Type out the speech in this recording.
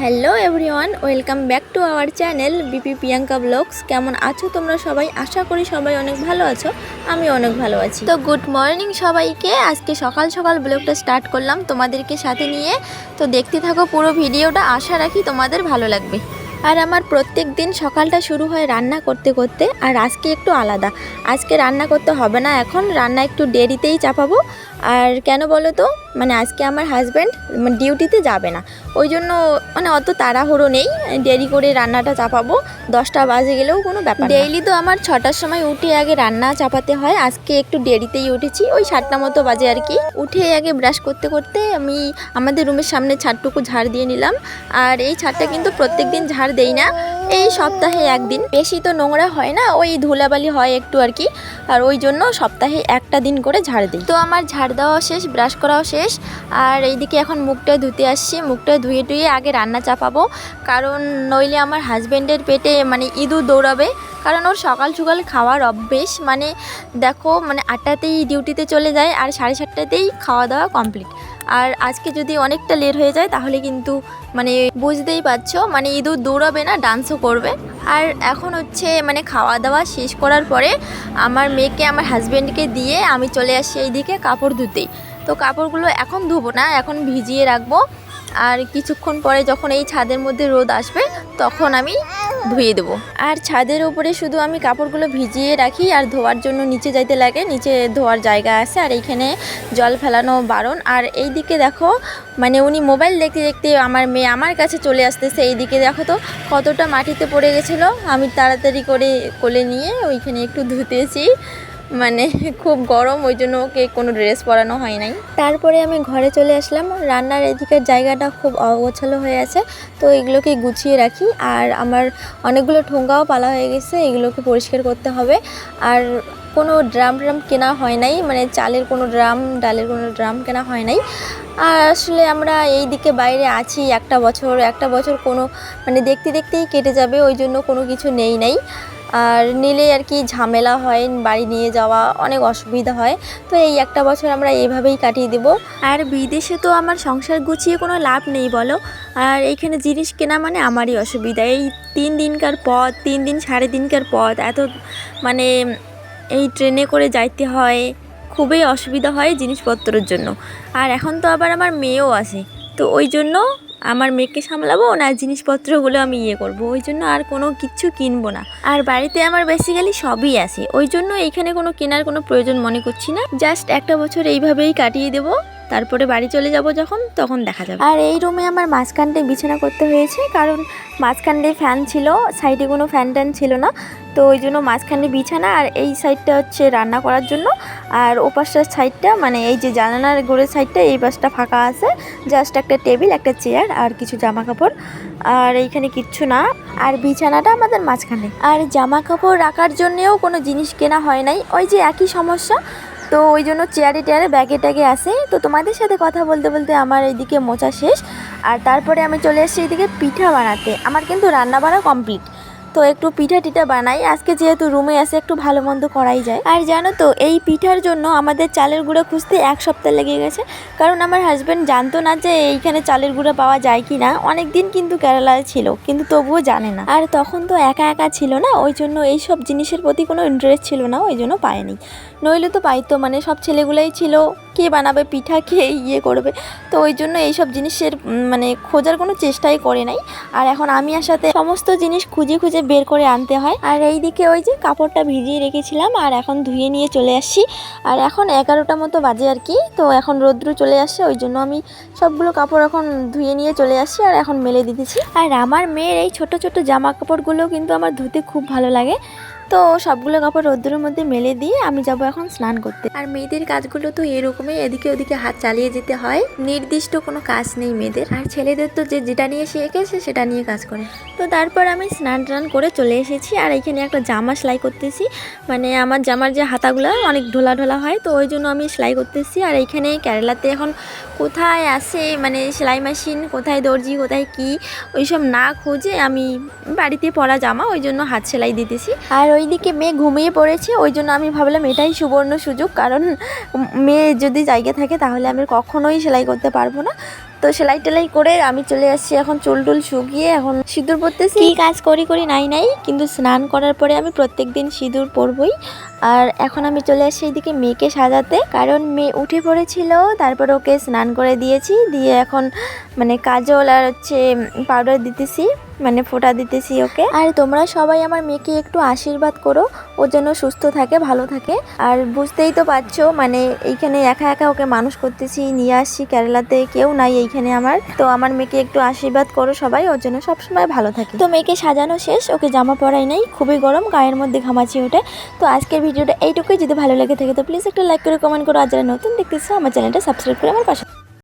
Hello everyone, welcome back to our channel BP Priyanka blogs. কেমন আছো তোমরা সবাই? আশা করি সবাই অনেক ভালো আছো আমি অনেক ভালো আছি। তো গুড মর্নিং সবাইকে। আজকে সকাল সকাল ব্লগটা স্টার্ট করলাম তোমাদেরকে সাথে নিয়ে। তো দেখতে থাকো পুরো ভিডিওটা, আশা রাখি তোমাদের ভালো লাগবে। আর আমার প্রত্যেক দিন সকালটা শুরু হয় রান্না করতে করতে, আর আজকে একটু আলাদা। আজকে রান্না করতে হবে না এখন, রান্না একটু দেরিতেই চাপাবো। আর কেন বলো তো? মানে আজকে আমার হাজব্যান্ড ডিউটিতে যাবে না। ওই জন্য মানে অত তাড়াহুড়ো নেই, দেরি করে রান্নাটা চাপাবো। দশটা বাজে গেলেও কোনো ব্যাপার ডেইলি তো আমার ছটার সময় উঠে আগে রান্না চাপাতে হয়। আজকে একটু দেরিতেই উঠেছি। ওই সাতটা মতো বাজে আর কি। উঠে আগে ব্রাশ করতে করতে আমি আমাদের রুমের সামনে ছাদটুকু ঝাড় দিয়ে নিলাম। আর এই ছাদটা কিন্তু প্রত্যেক দিন ঝাড় দেই না। এই সপ্তাহে একদিন। বেশি তো নোংরা হয় না, ওই ধুলাবালি হয় একটু আর কি। আর ওই জন্য সপ্তাহে একটা দিন করে ঝাড় দিই। তো আমার ঝাড় দেওয়া শেষ, ব্রাশ করাও শেষ। আর এইদিকে এখন মুখটা ধুতে আসছি, মুখটা ধুয়ে টুয়ে আগে রান্না চাপাবো। কারণ নইলে আমার হাজব্যান্ডের পেটে মানে ইঁদুর দৌড়াবে। কারণ ওর সকাল সকাল খাওয়ার অভ্যেস। মানে দেখো মানে আটটাতেই ডিউটিতে চলে যায় আর সাড়ে সাতটাতেই খাওয়া দাওয়া কমপ্লিট। আর আজকে যদি অনেকটা লেট হয়ে যায়, তাহলে কিন্তু মানে বুঝতেই পারছ মানে ইঁদুর দৌড়াবে না ডান্সও করবে। আর এখন হচ্ছে মানে খাওয়া দাওয়া শেষ করার পরে আমার মেয়েকে, আমার হাজব্যান্ডকে দিয়ে আমি চলে আসি এইদিকে কাপড় ধুতেই তো কাপড়গুলো এখন ধুবো না, এখন ভিজিয়ে রাখব। আর কিছুক্ষণ পরে যখন এই ছাদের মধ্যে রোদ আসবে, তখন আমি ধুয়ে দেবো। আর ছাদের ওপরে শুধু আমি কাপড়গুলো ভিজিয়ে রাখি আর ধোয়ার জন্য নিচে যাইতে লাগে। নিচে ধোয়ার জায়গা আছে আর এইখানে জল ফেলানো বারণ। আর এই দিকে দেখো মানে উনি মোবাইল দেখতে দেখতে আমার মেয়ে আমার কাছে চলে আসতেছে এই দিকে দেখো তো, কতটা মাটিতে পড়ে গেছিল। আমি তাড়াতাড়ি করে কোলে নিয়ে ওইখানে একটু ধুতেছি। মানে খুব গরম, ওই জন্য ওকে কোনো ড্রেস পরানো হয় নাই। তারপরে আমি ঘরে চলে আসলাম। রান্নার এদিকের জায়গাটা খুব অগোছালো হয়ে আছে, তো এগুলোকে গুছিয়ে রাখি। আর আমার অনেকগুলো ঠোঙ্গাও পালা হয়ে গেছে, এগুলোকে পরিষ্কার করতে হবে। আর কোনো ড্রাম ড্রাম কেনা হয় নাই মানে চালের কোনো ড্রাম, ডালের কোনো ড্রাম কেনা হয় নাই। আর আসলে আমরা এই দিকে বাইরে আছি একটা বছর একটা বছর কোনো মানে দেখতে দেখতেই কেটে যাবে, ওই জন্য কোনো কিছু নেই নাই। আর নিলে আর কি ঝামেলা হয়, বাড়ি নিয়ে যাওয়া অনেক অসুবিধা হয়। তো এই একটা বছর আমরা এইভাবেই কাটিয়ে দেব। আর বিদেশে তো আমার সংসার গুছিয়ে কোনো লাভ নেই বলো। আর এইখানে জিনিস কেনা মানে আমারই অসুবিধা। এই তিন দিনকার পথ, তিন দিন, সাড়ে দিনকার পথ, এত মানে এই ট্রেনে করে যাইতে হয়, খুবই অসুবিধা হয় জিনিসপত্রের জন্য। আর এখন তো আবার আমার মেয়েও আছে। তো ওই জন্য আমার মেয়েকে সামলাবো না জিনিসপত্রগুলো আমি ইয়ে করব, ওই জন্য আর কোনো কিছু কিনবো না। আর বাড়িতে আমার বেসিক্যালি সবই আছে। ওই জন্য এখানে কোনো কেনার কোনো প্রয়োজন মনে করছি না। জাস্ট একটা বছর এইভাবেই কাটিয়ে দেবো। তারপরে বাড়ি চলে যাব যখন, তখন দেখা যাবে। আর এই রুমে আমার মাঝখানটায় বিছানা করতে হয়েছে, কারণ মাঝখানটায় ফ্যান ছিল, সাইডে কোনো ফ্যান ট্যান ছিল না। তো ওই জন্য মাঝখানে বিছানা আর এই সাইডটা হচ্ছে রান্না করার জন্য। আর ওপাশটার সাইডটা মানে এই যে জানালার গোড়ের সাইডটা, এই পাশটা ফাঁকা আছে। জাস্ট একটা টেবিল, একটা চেয়ার আর কিছু জামা কাপড় আর এইখানে কিচ্ছু না। আর বিছানাটা আমাদের মাঝখানে। আর জামা কাপড় রাখার জন্যেও কোনো জিনিস কেনা হয় নাই। ওই যে একই সমস্যা তো ওই জন্য চেয়ারে টেয়ারে ব্যাগে ট্যাগে আসে তো তোমাদের সাথে কথা বলতে বলতে আমার এইদিকে মোচা শেষ। আর তারপরে আমি চলে এসেছি এইদিকে পিঠা বানাতে। আমার কিন্তু রান্না বাড়া কমপ্লিট তো একটু পিঠা টিঠা বানাই। আজকে যেহেতু রুমে আসে একটু ভালো মন্দ করাই যায়। আর জানো তো, এই পিঠার জন্য আমাদের চালের গুঁড়ো খুঁজতে এক সপ্তাহ লেগে গেছে। কারণ আমার হাজব্যান্ড জানতো না যে এইখানে চালের গুঁড়ো পাওয়া যায় কি না অনেক দিন কিন্তু কেরালায় ছিল, কিন্তু তবুও জানে না। আর তখন তো একা একা ছিল না, ওই জন্য এই সব জিনিসের প্রতি কোনো ইন্টারেস্ট ছিল না, ওই জন্য পায়নি। নইলে তো পাইতো মানে সব ছেলেগুলোই ছিল কে বানাবে, পিঠা কে ইয়ে করবে। তো ওই জন্য এইসব জিনিসের মানে খোঁজার কোনো চেষ্টাই করে নাই। আর এখন আমি আসাতে সমস্ত জিনিস খুঁজে খুঁজে বের করে আনতে হয়। আর এই দিকে ওই যে কাপড়টা ভিজিয়ে রেখেছিলাম, আর এখন ধুয়ে নিয়ে চলে আসছি। আর এখন এগারোটা মতো বাজে আর কি, তো এখন রৌদ্র চলে আসছে, ওই জন্য আমি সবগুলো কাপড় এখন ধুয়ে নিয়ে চলে আসছি, আর এখন মেলে দিতেছি। আর আমার মেয়ের এই ছোট ছোট জামা কাপড়গুলো কিন্তু আমার ধুতে খুব ভালো লাগে। তো সবগুলো কাপড় রোদ্রের মধ্যে মেলে দিয়ে আমি যাব এখন স্নান করতে। আর মেয়েদের কাজগুলো তো এরকমই, এদিকে ওদিকে হাত চালিয়ে যেতে হয়। নির্দিষ্ট কোনো কাজ নেই মেয়েদের। আর ছেলেদের তো যে যেটা নিয়ে শিখেছে সেটা নিয়ে কাজ করে। তো তারপর আমি স্নান টান করে চলে এসেছি। আর এখানে একটা জামা সেলাই করতেছি। মানে আমার জামার যে হাতাগুলো অনেক ঢোলা ঢোলা হয়, তো ওই জন্য আমি সেলাই করতেছি। আর এইখানে কেরালাতে এখন কোথায় আসে মানে সেলাই মেশিন, কোথায় দর্জি, কোথায় কি, ওইসব না খুঁজে আমি বাড়িতে পরা জামা, ওই জন্য হাত সেলাই দিতেছি। আর ওইদিকে মেয়ে ঘুমিয়ে পড়েছে, ওই জন্য আমি ভাবলাম এটাই সুবর্ণ সুযোগ। কারণ মেয়ে যদি জায়গা থাকে তাহলে আমি কখনোই সেলাই করতে পারব না। তো সেলাই টেলাই করে আমি চলে আসছি এখন চুল টুল শুকিয়ে, এখন সিঁদুর পরতেছি। কাজ করি করি নাই নাই, কিন্তু স্নান করার পরে আমি প্রত্যেক দিন সিঁদুর পরবই। আর এখন আমি চলে আসছি এদিকে মেয়েকে সাজাতে। কারণ মেয়ে উঠে পড়েছিল, তারপর ওকে স্নান করে দিয়েছি, দিয়ে এখন মানে কাজল আর হচ্ছে পাউডার দিতেছি মানে ফোটা দিতেছি ওকে। আর তোমরা সবাই আমার মেয়েকে একটু আশীর্বাদ করো, ও যেন সুস্থ থাকে, ভালো থাকে। আর বুঝতেই তো পারছ মানে এইখানে একা একা ওকে মানুষ করতেছি, নিয়ে আসছি কেরালাতে, কেউ নাই এইখানে আমার। তো আমার মেয়েকে একটু আশীর্বাদ করো সবাই, ওর জন্য সবসময় ভালো থাকে। তো মেয়েকে সাজানো শেষ, ওকে জামা পরাই নাই, খুবই গরম, গায়ের মধ্যে ঘামাচি ওঠে তো আজকের ভিডিওটা এইটুকুই। যদি ভালো লাগে থাকে তো প্লিজ একটা লাইক করে কমেন্ট করো। আর যারা নতুন দেখতেছো, আমার চ্যানেলটা সাবস্ক্রাইব করে আমার পাশে